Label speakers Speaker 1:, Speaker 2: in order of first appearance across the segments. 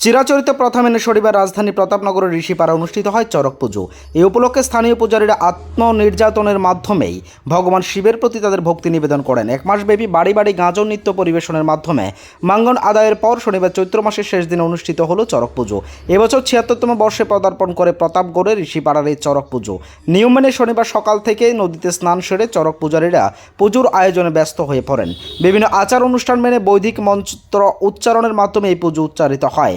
Speaker 1: চিরাচরিত প্রথা মেনে শনিবার রাজধানী প্রতাপনগরের ঋষিপাড়া অনুষ্ঠিত হয় চরক পুজো। এই উপলক্ষে স্থানীয় পূজারীরা আত্মনির্যাতনের মাধ্যমেই ভগবান শিবের প্রতি তাদের ভক্তি নিবেদন করেন। এক মাসব্যাপী বাড়ি বাড়ি গাঁজন নৃত্য পরিবেশনের মাধ্যমে মাঙ্গন আদায়ের পর শনিবার চৈত্র মাসের শেষ দিনে অনুষ্ঠিত হলো চরক পুজো। এবছর ছিয়াত্তরতম বর্ষে পদার্পণ করে প্রতাপগড়ের ঋষিপাড়ার এই চরক পুজো। নিয়ম মেনে শনিবার সকাল থেকে নদীতে স্নান সেরে চরক পূজারীরা পুজোর আয়োজনে ব্যস্ত হয়ে পড়েন। বিভিন্ন আচার অনুষ্ঠান মেনে বৈদিক মন্ত্র উচ্চারণের মাধ্যমে এই পুজো উচ্চারিত হয়।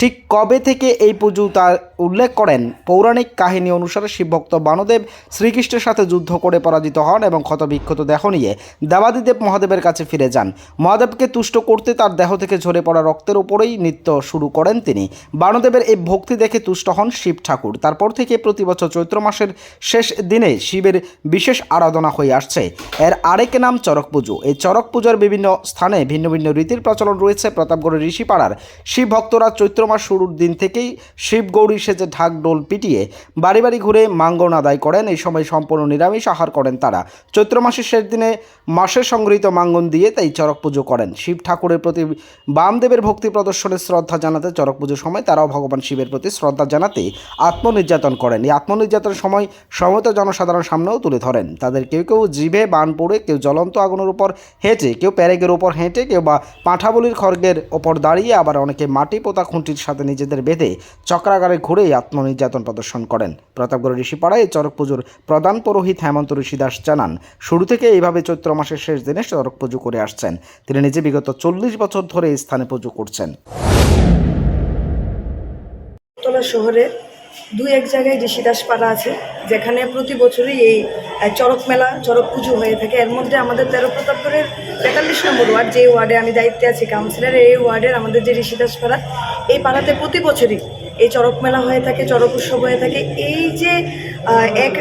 Speaker 1: ঠিক কবে থেকে এই পুজো তার উল্লেখ করেন? পৌরাণিক কাহিনী অনুসারে শিবভক্ত বানদেব শ্রীকৃষ্ণের সাথে যুদ্ধ করে পরাজিত হন এবং ক্ষতবিক্ষত দেহ নিয়ে দেবাদিদেব মহাদেবের কাছে ফিরে যান। মহাদেবকে তুষ্ট করতে তার দেহ থেকে ঝরে পড়া রক্তের উপরেই নৃত্য শুরু করেন তিনি। বানদেবের এই ভক্তি দেখে তুষ্ট হন শিব ঠাকুর। তারপর থেকে প্রতি বছর চৈত্র মাসের শেষ দিনে শিবের বিশেষ আরাধনা হয়ে আসছে। এর আরেক নাম চরক পুজো। এই চরক পুজোর বিভিন্ন স্থানে ভিন্ন ভিন্ন রীতির প্রচলন রয়েছে প্রতাপগড়ের ঋষিপাড়ার। শিব ভক্তরা চৈত্র মাস শুরুর দিন থেকেই শিব গৌরী সেজে ঢাক ডোল পিটিয়ে বাড়ি বাড়ি ঘুরে মাঙ্গন আদায় করেন। এই সময় সম্পূর্ণ নিরামিষ আহার করেন তারা। চৈত্র মাসের শেষ দিনে মাসের সংগৃহীত মাঙ্গন দিয়ে তাই চরক পুজো করেন। শিব ঠাকুরের প্রতি বামদেবের ভক্তি প্রদর্শনের শ্রদ্ধা জানাতে চরক পুজোর সময় তারাও ভগবান শিবের প্রতি শ্রদ্ধা জানাতে আত্মনির্যাতন করেন। এই আত্মনির্যাতনের সময় সমত জনসাধারণ সামনেও তুলে ধরেন। তাদের কেউ কেউ জিভে বান পড়ে, কেউ জ্বলন্ত আগুনের উপর হেঁটে, কেউ প্যারেগের উপর হেঁটে, কেউ বা পাঁঠাবলির খড়গের ওপর দাঁড়িয়ে আবার অনেকে মাটি পোতা খুঁটির সাথে নিজেদের বেঁধে চক্রাগারে ঘুরেই আত্মনির্যাতন প্রদর্শন করেন। প্রতাপগড় ঋষিপাড়ায় চরক পুজোর প্রধান পুরোহিত হেমন্ত ঋষি দাস জানান, শুরু থেকে এইভাবে চৈত্র মাসের শেষ দিনে চরক পুজো করে আসছেন। তিনি নিজে বিগত চল্লিশ বছর ধরে এই স্থানে পুজো করছেন।
Speaker 2: তলা শহরে দু এক জায়গায় ঋষিদাস পাড়া আছে, যেখানে প্রতি বছরই এই চড়ক মেলা, চড়ক পুজো হয়ে থাকে। এর মধ্যে আমাদের তেরো প্রতাপগড়ের তেতাল্লিশ নম্বর ওয়ার্ড যে ওয়ার্ডে আমি দায়িত্বে আছি কাউন্সিলর এই ওয়ার্ডের আমাদের যে ঋষিদাস পাড়া এই পাড়াতে প্রতি বছরই এই চরক মেলা হয়ে থাকে চরক উৎসব হয়ে থাকে। এই যে এক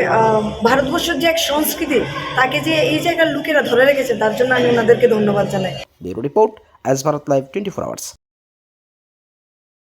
Speaker 2: ভারতবর্ষের যে এক সংস্কৃতি, তাকে যে এই জায়গার লোকেরা ধরে রেখেছে, তার জন্য আমি ওনাদেরকে ধন্যবাদ জানাই।
Speaker 1: Report as Bharat Live twenty four hours.